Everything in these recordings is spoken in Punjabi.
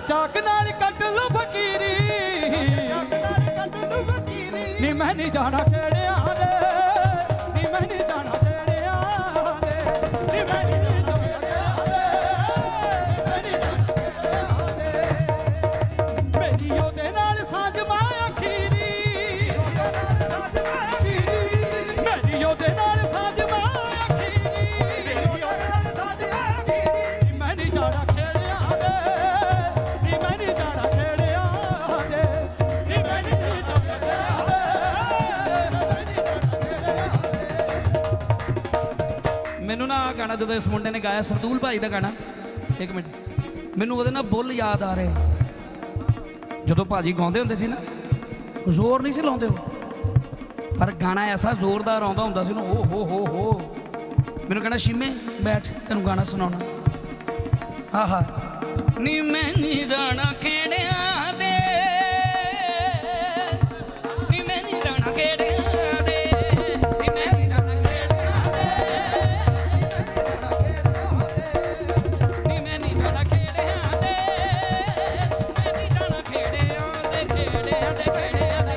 ਚਾਕ ਨਾਲ ਕੱਟ ਲੋ ਫਕੀਰੀ। ਨੀ ਮੈਂ ਨਹੀਂ ਜਾਣਾ ਕਿਹੜਿਆਂ ਦੇ। ਨੀ ਮੈਂ ਨਹੀਂ ਜਾਣਾ ਕਿਹੜਿਆਂ ਦੇ। ਨੀ ਮੈਂ ਨਹੀਂ ਜਾਣਾ ਮੇਰੀ ਉਹਦੇ ਮੈਨੂੰ ਨਾ ਆ ਗਾਣਾ ਜਦੋਂ ਇਸ ਮੁੰਡੇ ਨੇ ਗਾਇਆ, ਸਰਦੂਲ ਭਾਈ ਦਾ ਗਾਣਾ। ਇੱਕ ਮਿੰਟ। ਮੈਨੂੰ ਉਹਦੇ ਨਾਲ ਬੁੱਲ ਯਾਦ ਆ ਰਹੇ। ਜਦੋਂ ਭਾਜੀ ਗਾਉਂਦੇ ਹੁੰਦੇ ਸੀ ਨਾ, ਜ਼ੋਰ ਨਹੀਂ ਸੀ ਲਾਉਂਦੇ ਉਹ। ਪਰ ਗਾਣਾ ਐਸਾ ਜ਼ੋਰਦਾਰ ਆਉਂਦਾ ਹੁੰਦਾ ਸੀ ਨਾ ਓ ਹੋ ਹੋ ਹੋ। ਮੈਨੂੰ ਕਹਿੰਦਾ, ਸ਼ਿਮੇ, ਬੈਠ, ਤੈਨੂੰ ਗਾਣਾ ਸੁਣਾਉਣਾ। ਆਹਾ। ਨੀ, ਮੈਂ ਨਹੀਂ ਜਾਣਾ ਕਿਹੜਿਆਂ ਕਿਹੜਿਆਂ ਦੇ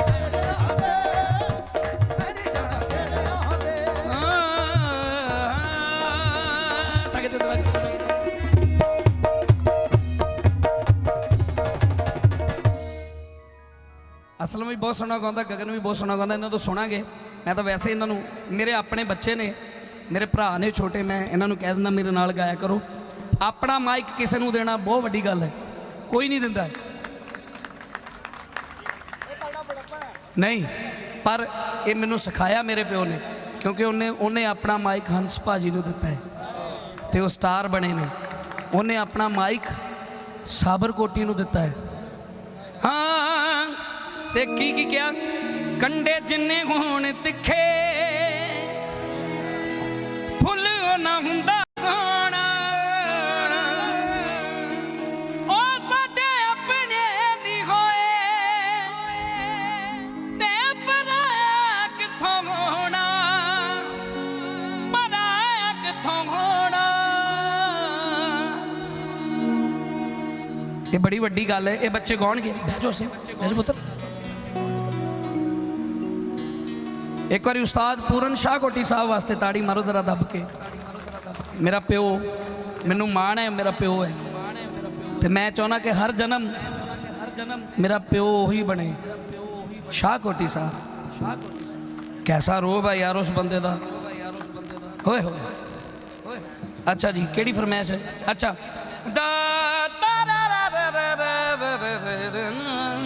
ਅਸਲ ਵਿੱਚ ਬਹੁਤ ਸੋਹਣਾ ਗਾਉਂਦਾ, ਗਗਨ ਵੀ ਬਹੁਤ ਸੋਹਣਾ ਗਾਉਂਦਾ, ਇਹਨਾਂ ਤੋਂ ਸੁਣਾਂਗੇ। ਮੈਂ ਤਾਂ ਵੈਸੇ ਇਹਨਾਂ ਨੂੰ, ਮੇਰੇ ਆਪਣੇ ਬੱਚੇ ਨੇ, ਮੇਰੇ ਭਰਾ ਨੇ ਛੋਟੇ, ਮੈਂ ਇਹਨਾਂ ਨੂੰ ਕਹਿ ਦਿੰਦਾ, ਮੇਰੇ ਨਾਲ ਗਾਇਆ ਕਰੋ। ਆਪਣਾ ਮਾਈਕ ਕਿਸੇ ਨੂੰ ਦੇਣਾ ਬਹੁਤ ਵੱਡੀ ਗੱਲ ਹੈ। ਕੋਈ ਨਹੀਂ ਦਿੰਦਾ। ਨਹੀਂ, ਪਰ ਇਹ ਮੈਨੂੰ ਸਿਖਾਇਆ ਮੇਰੇ ਪਿਓ ਨੇ, ਕਿਉਂਕਿ ਉਹਨੇ ਉਹਨੇ ਆਪਣਾ ਮਾਈਕ ਹੰਸ ਭਾਜੀ ਨੂੰ ਦਿੱਤਾ ਹੈ ਤੇ ਉਹ ਸਟਾਰ ਬਣੇ ਨੇ। ਉਹਨੇ ਆਪਣਾ ਮਾਈਕ ਸਾਬਰ ਕੋਟੀ ਨੂੰ ਦਿੱਤਾ ਹੈ। ਹਾਂ, ਤੇ ਕੀ ਕੀ ਕਿਹਾ? ਕੰਡੇ ਜਿੰਨੇ ਹੋਣ ਤਿੱਖੇ, ਫੁੱਲ ਨਾ ਹੁੰਦਾ ਇਹ ਬੜੀ ਵੱਡੀ ਗੱਲ ਹੈ। ਇਹ ਬੱਚੇ ਗਾਉਣਗੇ। ਬਹਿ ਸੇ ਬਹਿ ਪੁੱਤਰ ਇੱਕ ਵਾਰੀ ਉਸਤਾਦ ਪੂਰਨ ਸ਼ਾਹ ਕੋਟੀ ਸਾਹਿਬ ਵਾਸਤੇ ਤਾੜੀ ਮਾਰੋ, ਜ਼ਰਾ ਦੱਬ ਕੇ। ਮੇਰਾ ਪਿਓ, ਮੈਨੂੰ ਮਾਣ ਹੈ, ਮੇਰਾ ਪਿਓ ਹੈ। ਤੇ ਮੈਂ ਚਾਹੁੰਦਾ ਕਿ ਹਰ ਜਨਮ ਹਰ ਜਨਮ ਮੇਰਾ ਪਿਓ ਉਹੀ ਬਣੇ। ਸ਼ਾਹ ਕੋਟੀ ਸਾਹਿਬ। ਕੈਸਾ ਰੋਬ ਹੈ ਯਾਰ ਉਸ ਬੰਦੇ ਦਾ। ਹੋਏ ਹੋਏ ਅੱਛਾ ਜੀ, ਕਿਹੜੀ ਫਰਮਾਇਸ਼ ਹੈ? ਅੱਛਾ।